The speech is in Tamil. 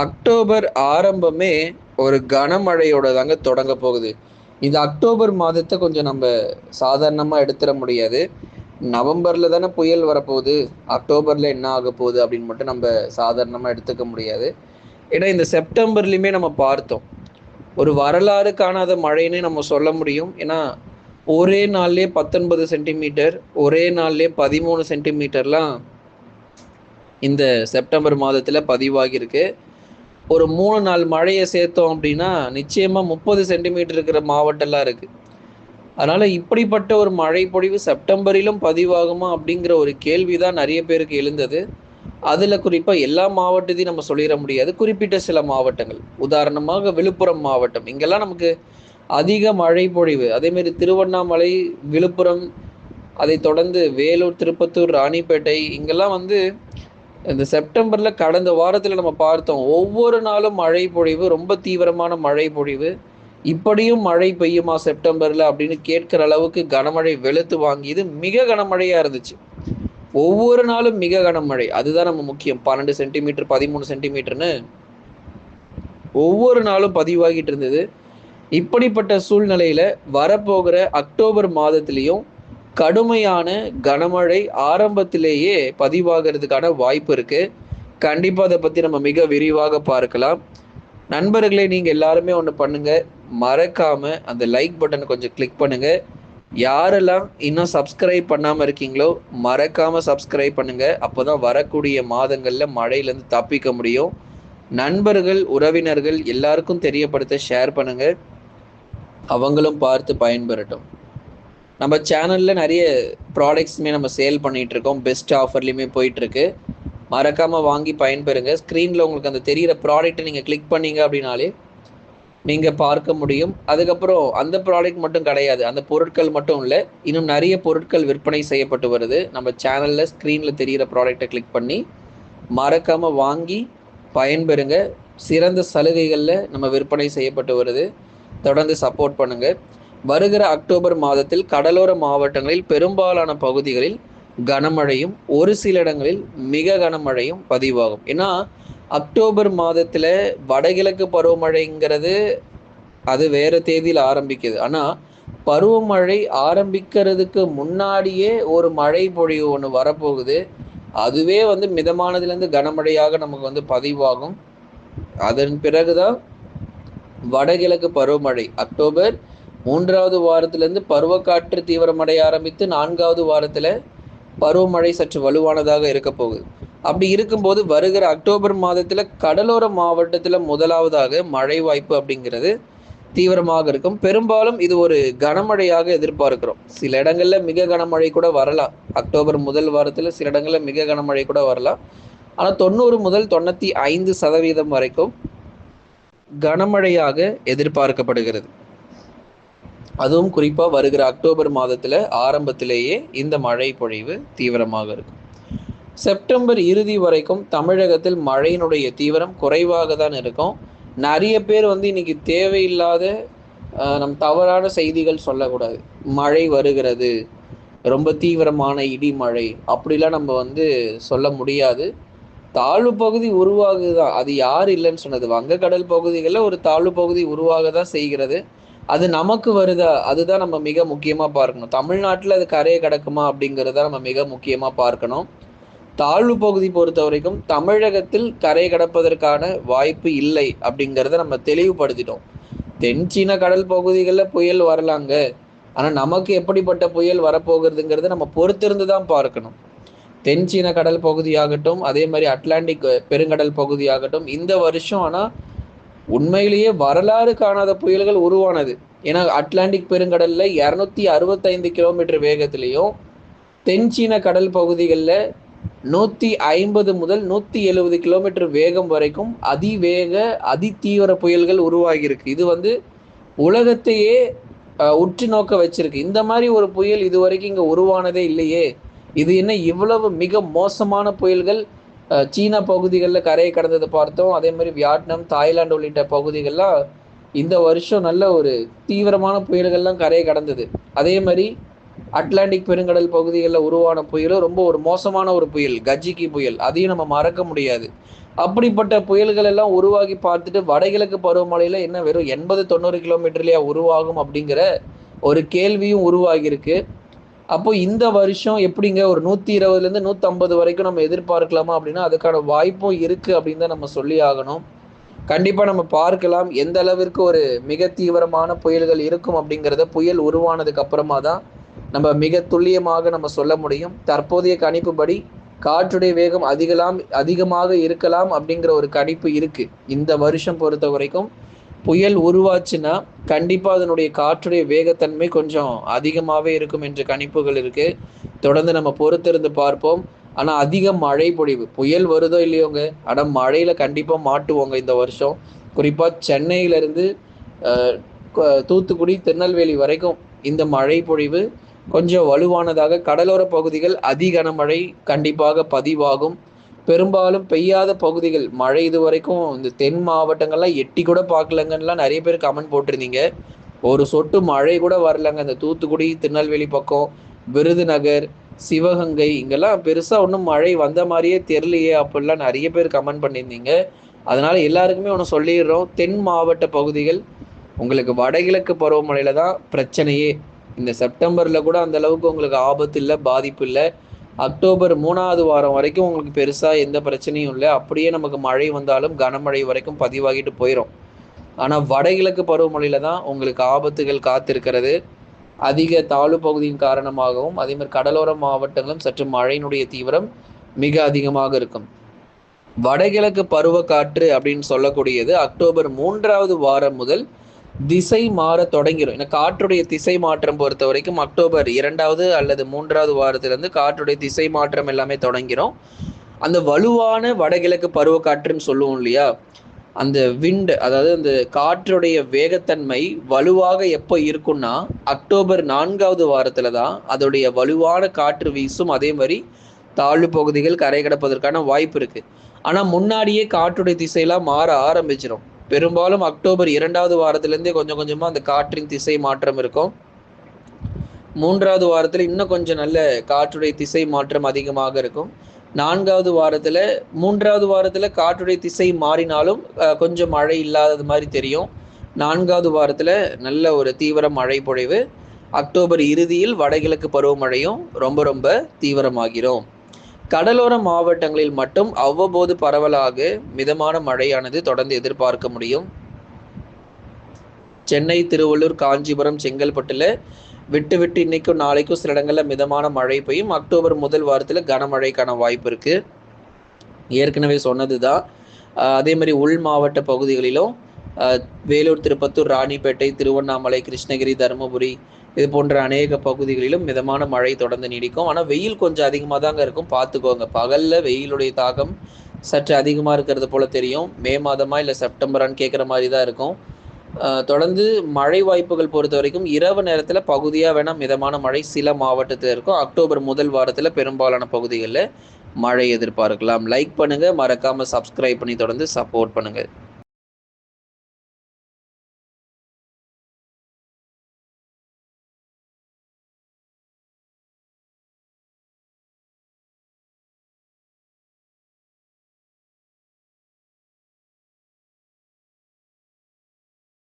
அக்டோபர் ஆரம்பமே ஒரு கனமழையோட தாங்க தொடங்க போகுது. இந்த அக்டோபர் மாதத்தை கொஞ்சம் நம்ம சாதாரணமாக எடுத்துட முடியாது. நவம்பரில் தானே புயல் வரப்போகுது. அக்டோபரில் என்ன ஆக போகுது அப்படின்னு மட்டும் நம்ம சாதாரணமாக எடுத்துக்க முடியாது. ஏன்னா இந்த செப்டம்பர்லேயுமே நம்ம பார்த்தோம். ஒரு வரலாறு காணாத மழைன்னு நம்ம சொல்ல முடியும். ஏன்னா ஒரே நாள்லேயே பத்தொன்பது சென்டிமீட்டர் ஒரே நாள்லேயே பதிமூணு சென்டிமீட்டர்லாம் இந்த செப்டம்பர் மாதத்தில் பதிவாகியிருக்கு. ஒரு மூணு நாள் மழையை சேர்த்தோம் அப்படின்னா நிச்சயமாக முப்பது சென்டிமீட்டர் இருக்கிற மாவட்டம்லாம் இருக்குது அதனால் இப்படிப்பட்ட ஒரு மழை பொழிவு செப்டம்பரிலும் பதிவாகுமா அப்படிங்கிற ஒரு கேள்வி தான் நிறைய பேருக்கு எழுந்தது. அதில் குறிப்பாக எல்லா மாவட்டத்தையும் நம்ம சொல்லிட முடியாது. குறிப்பிட்ட சில மாவட்டங்கள். உதாரணமாக விழுப்புரம் மாவட்டம். இங்கெல்லாம் நமக்கு அதிக மழை பொழிவு அதேமாரி திருவண்ணாமலை விழுப்புரம் அதை தொடர்ந்து வேலூர் திருப்பத்தூர் ராணிப்பேட்டை இங்கெல்லாம் வந்து இந்த செப்டம்பரில் கடந்த வாரத்தில் நம்ம பார்த்தோம் ஒவ்வொரு நாளும் மழை பொழிவு ரொம்ப தீவிரமான மழை பொழிவு. இப்படியும் மழை பெய்யுமா செப்டம்பரில் அப்படின்னு கேட்கிற அளவுக்கு கனமழை வெளுத்து வாங்கியது மிக கனமழையாக இருந்துச்சு. ஒவ்வொரு நாளும் மிக கனமழை. அதுதான் நம்ம முக்கியம். பன்னெண்டு சென்டிமீட்டர் பதிமூணு சென்டிமீட்டர்னு. ஒவ்வொரு நாளும் பதிவாகிட்டு இருந்தது. இப்படிப்பட்ட சூழ்நிலையில வரப்போகிற அக்டோபர் மாதத்திலையும் கடுமையான கனமழை ஆரம்பத்திலேயே பதிவாகிறதுக்கான வாய்ப்பு இருக்கு. கண்டிப்பா அதை பத்தி நம்ம மிக விரிவாக பார்க்கலாம். நண்பர்களே நீங்க எல்லாருமே ஒன்று பண்ணுங்க. மறக்காம அந்த லைக் பட்டனை கொஞ்சம் கிளிக் பண்ணுங்க. யாரெல்லாம் இன்னும் சப்ஸ்கிரைப் பண்ணாம இருக்கீங்களோ மறக்காம சப்ஸ்கிரைப் பண்ணுங்க. அப்போதான் வரக்கூடிய மாதங்கள்ல மழையிலேருந்து தப்பிக்க முடியும். நண்பர்கள் உறவினர்கள் எல்லாருக்கும் தெரியப்படுத்த ஷேர் பண்ணுங்க. அவங்களும் பார்த்து பயன்பெறட்டும். நம்ம சேனல்ல நிறைய ப்ராடக்ட்ஸுமே நம்ம சேல் பண்ணிட்டு இருக்கோம் பெஸ்ட் ஆஃபர்லையுமே போயிட்டு இருக்கு மறக்காம வாங்கி பயன்பெறுங்க. ஸ்க்ரீன்ல உங்களுக்கு அந்த தெரியிற ப்ராடக்ட்டை நீங்க கிளிக் பண்ணீங்க அப்படின்னாலே நீங்க பார்க்க முடியும். அதுக்கப்புறம் அந்த ப்ராடக்ட் மட்டும் கிடையாது. அந்த பொருட்கள் மட்டும் இல்லை. இன்னும் நிறைய பொருட்கள் விற்பனை செய்யப்பட்டு வருது. நம்ம சேனல்ல ஸ்க்ரீன்ல தெரியிற ப்ராடக்ட்டை கிளிக் பண்ணி மறக்காம வாங்கி பயன்பெறுங்க. சிறந்த சலுகைகளில் நம்ம விற்பனை செய்யப்பட்டு வருது. தொடர்ந்து சப்போர்ட் பண்ணுங்கள் வருகிற அக்டோபர் மாதத்தில் கடலோர மாவட்டங்களில் பெரும்பாலான பகுதிகளில் கனமழையும் ஒரு சில இடங்களில் மிக கனமழையும் பதிவாகும். ஏன்னா அக்டோபர் மாதத்தில் வடகிழக்கு பருவமழைங்கிறது அது வேறு தேதியில் ஆரம்பிக்குது. ஆனால் பருவமழை ஆரம்பிக்கிறதுக்கு முன்னாடியே ஒரு மழை பொழிவு ஒன்று வரப்போகுது. அதுவே வந்து மிதமானதுலேருந்து கனமழையாக நமக்கு வந்து பதிவாகும். அதன் பிறகுதான் வடகிழக்கு பருவமழை. அக்டோபர் மூன்றாவது வாரத்திலிருந்து பருவக்காற்று தீவிரமடைய ஆரம்பித்து நான்காவது வாரத்தில் பருவமழை சற்று வலுவானதாக இருக்க போகுது. அப்படி இருக்கும்போது வருகிற அக்டோபர் மாதத்தில் கடலோர மாவட்டத்தில் முதலாவதாக மழை வாய்ப்பு அப்படிங்கிறது தீவிரமாக இருக்கும். பெரும்பாலும் இது ஒரு கனமழையாக எதிர்பார்க்கிறோம். சில இடங்களில் மிக கனமழை கூட வரலாம். அக்டோபர் முதல் வாரத்தில் சில இடங்களில் மிக கனமழை கூட வரலாம். ஆனால் தொண்ணூறு முதல் தொண்ணூற்றி ஐந்து சதவீதம் வரைக்கும் கனமழையாக எதிர்பார்க்கப்படுகிறது. அதுவும் குறிப்பாக வருகிற அக்டோபர் மாதத்தில் ஆரம்பத்திலேயே இந்த மழை பொழிவு தீவிரமாக இருக்கும். செப்டம்பர் இறுதி வரைக்கும் தமிழகத்தில் மழையினுடைய தீவிரம் குறைவாக தான் இருக்கும். நிறைய பேர் வந்து இன்னைக்கு தேவையில்லாத நம் தவறான செய்திகள் சொல்லக்கூடாது. மழை வருகிறது. ரொம்ப தீவிரமான இடி மழை. அப்படிலாம் நம்ம வந்து சொல்ல முடியாது. தாழ்வு பகுதி உருவாகுதான் அது யார் இல்லைன்னு சொன்னது. வங்கக்கடல் பகுதிகளில் ஒரு தாழ்வு பகுதி உருவாக தான் செய்கிறது. அது நமக்கு வருதா? அதுதான் நம்ம மிக முக்கியமா பார்க்கணும். தமிழ்நாட்டில் அது கரையை கிடக்குமா அப்படிங்கிறத நம்ம மிக முக்கியமா பார்க்கணும். தாழ்வு பகுதி பொறுத்த வரைக்கும் தமிழகத்தில் கரை கடப்பதற்கான வாய்ப்பு இல்லை அப்படிங்கிறத நம்ம தெளிவுபடுத்திட்டோம். தென் சீன கடல் பகுதிகளில் புயல் வரலாங்க. ஆனால் நமக்கு எப்படிப்பட்ட புயல் வரப்போகிறதுங்கிறத நம்ம பொறுத்திருந்து தான் பார்க்கணும். தென் சீன கடல் பகுதியாகட்டும் அதே மாதிரி அட்லாண்டிக் பெருங்கடல் பகுதியாகட்டும் இந்த வருஷம் ஆனால் உண்மையிலேயே வரலாறு காணாத புயல்கள் உருவானது. ஏன்னா அட்லாண்டிக் பெருங்கடல்ல இரநூத்தி அறுபத்தைந்து கிலோமீட்டர் வேகத்திலையும் தென் சீன கடல் பகுதிகளில் நூற்றி ஐம்பது முதல் நூற்றி எழுபது கிலோமீட்டர் வேகம் வரைக்கும் அதிவேக அதிதீவிர புயல்கள் உருவாகியிருக்கு. இது வந்து உலகத்தையே உற்று நோக்க வச்சிருக்கு. இந்த மாதிரி ஒரு புயல் இது வரைக்கும் இங்கே உருவானதே இல்லையே. இது என்ன இவ்வளவு மிக மோசமான புயல்கள்? சீனா பகுதிகளில் கரையை கடந்ததை பார்த்தோம். அதே மாதிரி வியட்நாம் தாய்லாந்து உள்ளிட்ட பகுதிகள்லாம் இந்த வருஷம் நல்ல ஒரு தீவிரமான புயல்கள்லாம் கரையை கடந்தது. அதே மாதிரி அட்லாண்டிக் பெருங்கடல் பகுதிகளில் உருவான புயலும் ரொம்ப ஒரு மோசமான ஒரு புயல் கஜிக்கி புயல். அதையும் நம்ம மறக்க முடியாது. அப்படிப்பட்ட புயல்கள் எல்லாம் உருவாகி பார்த்துட்டு வடகிழக்கு பருவமழையில என்ன வெறும் எண்பது தொண்ணூறு கிலோமீட்டர்லயா உருவாகும் அப்படிங்கிற ஒரு கேள்வியும் உருவாகியிருக்கு. அப்போ இந்த வருஷம் எப்படிங்க? ஒரு நூத்தி இருபதுல இருந்து நூத்தி ஐம்பது வரைக்கும் நம்ம எதிர்பார்க்கலாமா அப்படின்னா அதுக்கான வாய்ப்பும் இருக்கு அப்படின்னு தான் நம்ம சொல்லி ஆகணும். கண்டிப்பா நம்ம பார்க்கலாம். எந்த அளவிற்கு ஒரு மிக தீவிரமான புயல்கள் இருக்கும் அப்படிங்கிறத புயல் உருவானதுக்கு அப்புறமா தான் நம்ம மிக துல்லியமாக நம்ம சொல்ல முடியும். தற்போதைய கணிப்புப்படி காற்றுடைய வேகம் அதிகலாம் அதிகமாக இருக்கலாம் அப்படிங்கிற ஒரு கணிப்பு இருக்கு. இந்த வருஷம் பொறுத்த வரைக்கும் புயல் உருவாச்சுன்னா கண்டிப்பாக அதனுடைய காற்றுடைய வேகத்தன்மை கொஞ்சம் அதிகமாகவே இருக்கும் என்ற கணிப்புகள் இருக்கு. தொடர்ந்து நம்ம பொறுத்திருந்து பார்ப்போம். ஆனால் அதிக மழை பொழிவு. புயல் வருதோ இல்லையோங்க? ஆனால் மழையில கண்டிப்பாக மாட்டுவோங்க இந்த வருஷம். குறிப்பாக சென்னையிலேருந்து தூத்துக்குடி திருநெல்வேலி வரைக்கும் இந்த மழை பொழிவு கொஞ்சம் வலுவானதாக கடலோர பகுதிகள் அதிக கனமழை கண்டிப்பாக பதிவாகும். பெரும்பாலும் பெய்யாத பகுதிகள். மழை இது வரைக்கும் இந்த தென் மாவட்டங்கள்லாம் எட்டி கூட பார்க்கலங்கன்னுலாம் நிறைய பேர் கமெண்ட் போட்டிருந்தீங்க. ஒரு சொட்டு மழை கூட வரலங்க. இந்த தூத்துக்குடி திருநெல்வேலி பக்கம் விருதுநகர் சிவகங்கை இங்கெல்லாம் பெருசா ஒன்றும் மழை வந்த மாதிரியே தெரியலையே அப்படிலாம் நிறைய பேர் கமெண்ட் பண்ணியிருந்தீங்க. அதனால எல்லாருக்குமே ஒன்று சொல்லிடுறோம். தென் மாவட்ட பகுதிகள் உங்களுக்கு வடகிழக்கு பருவமழையில தான் பிரச்சனையே. இந்த செப்டம்பர்ல கூட அந்த அளவுக்கு உங்களுக்கு ஆபத்து இல்லை பாதிப்பு இல்லை. அக்டோபர் மூணாவது வாரம் வரைக்கும் உங்களுக்கு பெருசாக எந்த பிரச்சனையும் இல்லை. அப்படியே நமக்கு மழை வந்தாலும் கனமழை வரைக்கும் பதிவாகிட்டு போயிடும் ஆனால் வடகிழக்கு பருவமழையில் தான் உங்களுக்கு ஆபத்துகள் காத்திருக்கிறது. அதிக தாழ்வு பகுதியின் காரணமாகவும் அதே மாதிரி கடலோர மாவட்டங்களும் சற்று மழையினுடைய தீவிரம் மிக அதிகமாக இருக்கும். வடகிழக்கு பருவக்காற்று அப்படின்னு சொல்லக்கூடியது அக்டோபர் மூன்றாவது வாரம் முதல் திசை மாற தொடங்கிடும் ஏன்னா காற்றுடைய திசை மாற்றம் பொறுத்த வரைக்கும் அக்டோபர் இரண்டாவது அல்லது மூன்றாவது வாரத்திலிருந்து காற்றுடைய திசை மாற்றம் எல்லாமே தொடங்கிடும் அந்த வலுவான வடகிழக்கு பருவக்காற்றுன்னு சொல்லுவோம் இல்லையா? அந்த விண்ட் அதாவது அந்த காற்றுடைய வேகத்தன்மை வலுவாக எப்போ இருக்கும்னா அக்டோபர் நான்காவது வாரத்துல தான் அதோடைய வலுவான காற்று வீசும். அதே மாதிரி தாழ்வு பகுதிகள் கரை கடப்பதற்கான வாய்ப்பு இருக்கு. ஆனா முன்னாடியே காற்றுடைய திசையெல்லாம் மாற ஆரம்பிச்சிடும் பெரும்பாலும் அக்டோபர் இரண்டாவது வாரத்திலேருந்தே கொஞ்சம் கொஞ்சமாக அந்த காற்றின் திசை மாற்றம் இருக்கும். மூன்றாவது வாரத்தில் இன்னும் கொஞ்சம் நல்ல காற்றுடைய திசை மாற்றம் அதிகமாக இருக்கும். நான்காவது வாரத்தில் மூன்றாவது வாரத்தில் காற்றுடைய திசை மாறினாலும் கொஞ்சம் மழை இல்லாதது மாதிரி தெரியும். நான்காவது வாரத்தில் நல்ல ஒரு தீவிர மழை பொழிவு. அக்டோபர் இறுதியில் வடகிழக்கு பருவமழையும் ரொம்ப ரொம்ப தீவிரமாகிறோம். கடலோர மாவட்டங்களில் மட்டும் அவ்வப்போது பரவலாக மிதமான மழையானது தொடர்ந்து எதிர்பார்க்க முடியும். சென்னை திருவள்ளூர் காஞ்சிபுரம் செங்கல்பட்டுல விட்டு விட்டு இன்னைக்கும் நாளைக்கும் சில இடங்களில் மிதமான மழை பெய்யும். அக்டோபர் முதல் வாரத்தில் கனமழைக்கான வாய்ப்பு இருக்கு. ஏற்கனவே சொன்னது தான் அதே மாதிரி உள் மாவட்ட பகுதிகளிலும் வேலூர் திருப்பத்தூர் ராணிப்பேட்டை திருவண்ணாமலை கிருஷ்ணகிரி தருமபுரி இது போன்ற அநேக பகுதிகளிலும் மிதமான மழை தொடர்ந்து நீடிக்கும். ஆனால் வெயில் கொஞ்சம் அதிகமாக தாங்க இருக்கும். பார்த்துக்கோங்க. பகலில் வெயிலுடைய தாக்கம் சற்று அதிகமாக இருக்கிறது போல தெரியும். மே மாதமா இல்லை செப்டம்பரான்னு கேட்குற மாதிரி தான் இருக்கும். தொடர்ந்து மழை வாய்ப்புகள் பொறுத்த வரைக்கும் இரவு நேரத்தில் பகுதியாக வேணால் மிதமான மழை சில மாவட்டத்தில் இருக்கும். அக்டோபர் முதல் வாரத்தில் பெரும்பாலான பகுதிகளில் மழை எதிர்பார்க்கலாம். லைக் பண்ணுங்கள் மறக்காமல் சப்ஸ்கிரைப் பண்ணி தொடர்ந்து சப்போர்ட் பண்ணுங்கள்